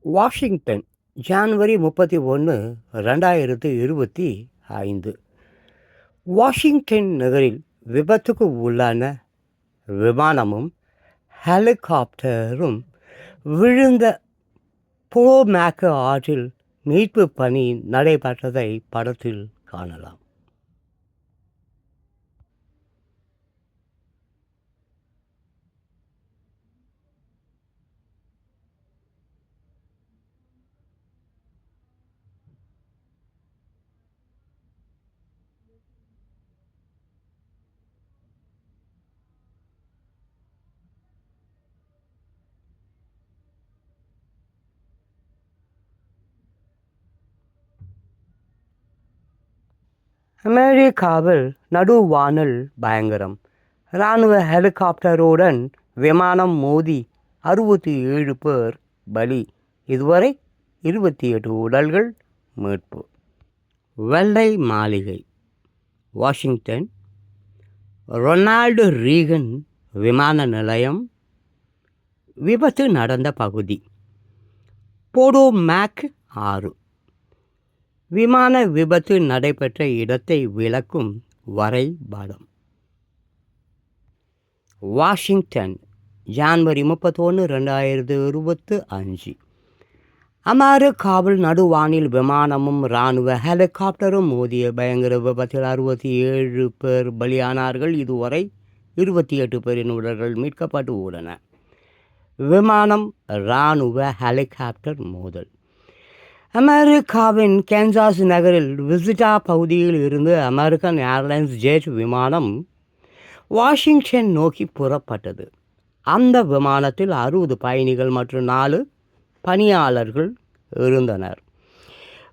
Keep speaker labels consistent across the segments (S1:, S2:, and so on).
S1: Washington January முப்பத்தி ஒன்று ரெண்டாயிரத்து இருபத்தி ஐந்து. வாஷிங்டன் நகரில் விபத்துக்கு உள்ளான விமானமும் ஹெலிகாப்டரும் விழுந்த புளோமேக்கு ஆற்றில் மீட்பு பணி நடைபெற்றதை படத்தில் காணலாம். அமெரிக்காவில் நடுவானில் பயங்கரம். இராணுவ ஹெலிகாப்டருடன் விமானம் மோதி அறுபத்தி ஏழு பேர் பலி. இதுவரை இருபத்தி எட்டு உடல்கள் மீட்பு. வெள்ளை மாளிகை வாஷிங்டன். ரொனால்டு ரீகன் விமான நிலையம் விபத்து நடந்த பகுதி. போடோ மேக் ஆறு. விமான விபத்து நடைபெற்ற இடத்தை விளக்கும் வரைபடம். வாஷிங்டன் ஜான்வரி முப்பத்தொன்று ரெண்டாயிரத்து இருபத்து அஞ்சு. அமெரிக்காவில் நடுவானில் விமானமும் இராணுவ ஹெலிகாப்டரும் மோதிய பயங்கர விபத்தில் அறுபத்தி ஏழு பேர் பலியானார்கள். இதுவரை இருபத்தி எட்டு பேரின் உடல்கள் மீட்கப்பட்டு உள்ளன. விமானம் இராணுவ ஹெலிகாப்டர் மோதல். அமெரிக்காவின் கேன்சாஸ் நகரில் விசிட்டா பகுதியில் இருந்து அமெரிக்கன் ஏர்லைன்ஸ் ஜெட் விமானம் வாஷிங்டன் நோக்கி புறப்பட்டது. அந்த விமானத்தில் அறுபது பயணிகள் மற்றும் நாலு பணியாளர்கள் இருந்தனர்.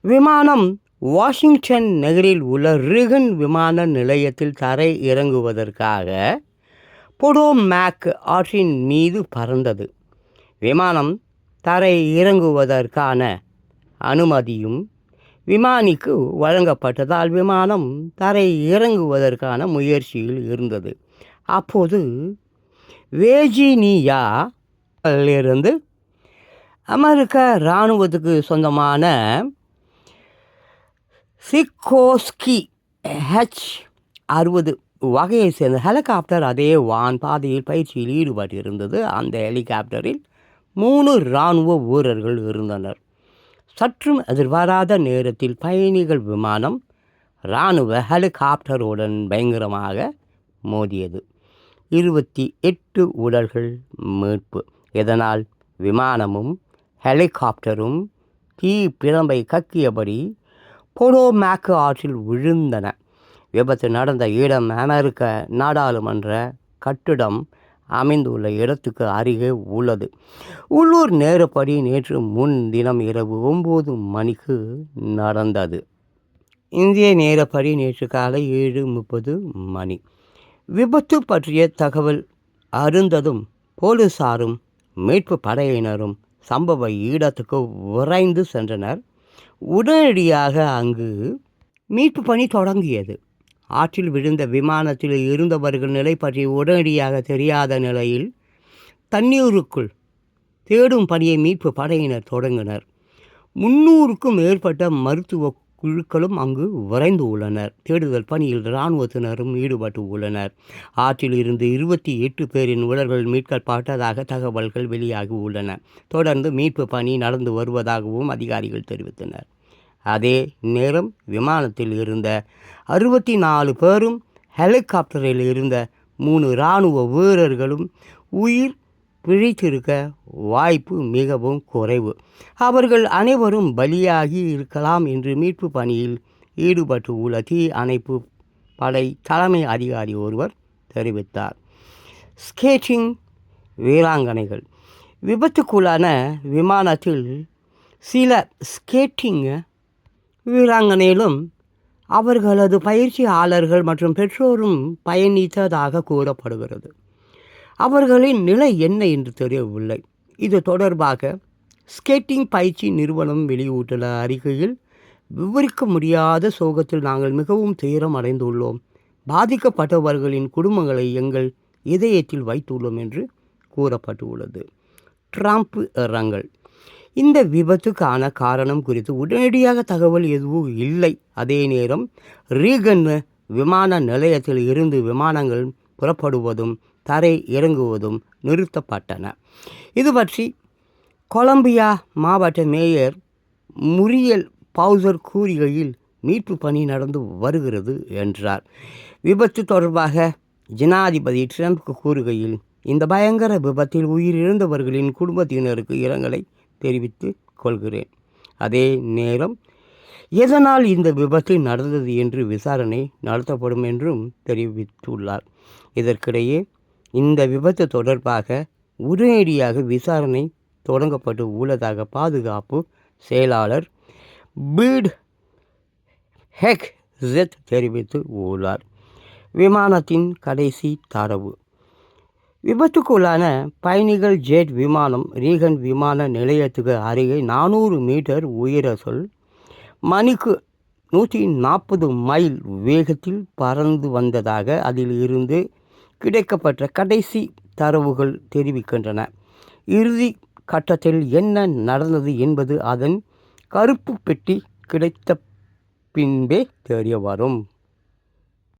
S1: விமானம் வாஷிங்டன் நகரில் உள்ள ரிகன் விமான நிலையத்தில் தரை இறங்குவதற்காக பொடோமேக் ஆற்றின் மீது பறந்தது. விமானம் தரை இறங்குவதற்கான அனுமதியும் விமானிக்கு வழங்கப்பட்டதால் விமானம் தரை இறங்குவதற்கான முயற்சியில் இருந்தது. அப்போது வேஜினியாவிலிருந்து அமெரிக்க இராணுவத்துக்கு சொந்தமான சிக்கோஸ்கி ஹெச் அறுபது வகையை சேர்ந்த ஹெலிகாப்டர் அதே வான் பாதையில் பயிற்சியில் ஈடுபட்டிருந்தது. அந்த ஹெலிகாப்டரில் மூணு இராணுவ வீரர்கள் இருந்தனர். சற்றும் எதிர்பாராத நேரத்தில் பயணிகள் விமானம் இராணுவ ஹெலிகாப்டருடன் பயங்கரமாக மோதியது. இருபத்தி எட்டு உடல்கள் மீட்பு. இதனால் விமானமும் ஹெலிகாப்டரும் தீ பிழம்பை கக்கியபடி பொடோமேக்கு ஆற்றில் விழுந்தன. விபத்து நடந்த இடம் அமெரிக்க நாடாளுமன்ற கட்டிடம் அமைந்துள்ள இடத்துக்கு அருகே உள்ளது. உள்ளூர் நேரப்படி நேற்று முன்தினம் இரவு ஒம்பது மணிக்கு நடந்தது. இந்திய நேரப்படி நேற்று காலை ஏழு முப்பது மணி. விபத்து பற்றிய தகவல் அருந்ததும் போலீசாரும் மீட்பு படையினரும் சம்பவ இடத்துக்கு விரைந்து சென்றனர். உடனடியாக அங்கு மீட்பு பணி தொடங்கியது. ஆற்றில் விழுந்த விமானத்தில் இருந்தவர்கள் நிலை பற்றி உடனடியாக தெரியாத நிலையில் தண்ணீருக்குள் தேடும் பணியை மீட்பு படையினர் தொடங்கினர். முன்னூறுக்கும் மேற்பட்ட மருத்துவ குழுக்களும் அங்கு விரைந்து உள்ளனர். தேடுதல் பணியில் இராணுவத்தினரும் ஈடுபட்டு உள்ளனர். ஆற்றில் இருந்து இருபத்தி எட்டு பேரின் உடல்கள் மீட்கப்பட்டதாக தகவல்கள் வெளியாகி உள்ளன. தொடர்ந்து மீட்பு பணி நடந்து வருவதாகவும் அதிகாரிகள் தெரிவித்தனர். அதே நேரம் விமானத்தில் இருந்த அறுபத்தி நாலு பேரும் ஹெலிகாப்டரில் இருந்த மூணு இராணுவ வீரர்களும் உயிர் பிழைத்திருக்க வாய்ப்பு மிகவும் குறைவு. அவர்கள் அனைவரும் பலியாகி இருக்கலாம் என்று மீட்பு பணியில் ஈடுபட்டு உள்ள தீ அணைப்பு படை தலைமை அதிகாரி ஒருவர் தெரிவித்தார். ஸ்கேட்டிங் வீராங்கனைகள். விபத்துக்குள்ளான விமானத்தில் சில ஸ்கேட்டிங்கை வீராங்கனையிலும் அவர்களது பயிற்சியாளர்கள் மற்றும் பெற்றோரும் பயணித்ததாக கூறப்படுகிறது. அவர்களின் நிலை என்ன என்று தெரியவில்லை. இது தொடர்பாக ஸ்கேட்டிங் பயிற்சி நிறுவனம் வெளியிட்டுள்ள அறிக்கையில் விவரிக்க முடியாத சோகத்தில் நாங்கள் மிகவும் துயரம் அடைந்துள்ளோம். பாதிக்கப்பட்டவர்களின் குடும்பங்களை எங்கள் இதயத்தில் வைத்துள்ளோம் என்று கூறப்பட்டுள்ளது. ட்ரம்ப் இரங்கல் இந்த விபத்துக்கான காரணம் குறித்து உடனடியாக தகவல் எதுவும் இல்லை. அதே நேரம் ரீகன் விமான நிலையத்தில் இருந்து விமானங்கள் புறப்படுவதும் தரை இறங்குவதும் நிறுத்தப்பட்டன. இது பற்றி கொலம்பியா மாவட்ட மேயர் முரியல் பவுசர் கூறுகையில் மீட்பு பணி நடந்து வருகிறது என்றார். விபத்து தொடர்பாக ஜனாதிபதி ட்ரம்ப் கூறுகையில் இந்த பயங்கர விபத்தில் உயிரிழந்தவர்களின் குடும்பத்தினருக்கு இரங்கலை தெரிவித்து கொள்கிறேன். அதே நேரம் எதனால் இந்த விபத்து நடந்தது என்று விசாரணை நடத்தப்படும் என்றும் தெரிவித்துள்ளார். இதற்கிடையே இந்த விபத்து தொடர்பாக உடனடியாக விசாரணை தொடங்கப்பட்டு உள்ளதாக பாதுகாப்பு செயலாளர் பீட் ஹெக் ஜெத் தெரிவித்து உள்ளார் விமானத்தின் கடைசி தரவு. விபத்துக்குள்ளான பயணிகள் ஜெட் விமானம் ரீகன் விமான நிலையத்துக்கு அருகே நானூறு மீட்டர் உயரத்தில் மணிக்கு நூற்றி நாற்பது மைல் வேகத்தில் பறந்து வந்ததாக அதில் இருந்து கிடைக்கப்பட்ட கடைசி தரவுகள் தெரிவிக்கின்றன. இறுதி கட்டத்தில் என்ன நடந்தது என்பது அதன் கருப்பு பெட்டி கிடைத்த பின்பே தெரிய வரும்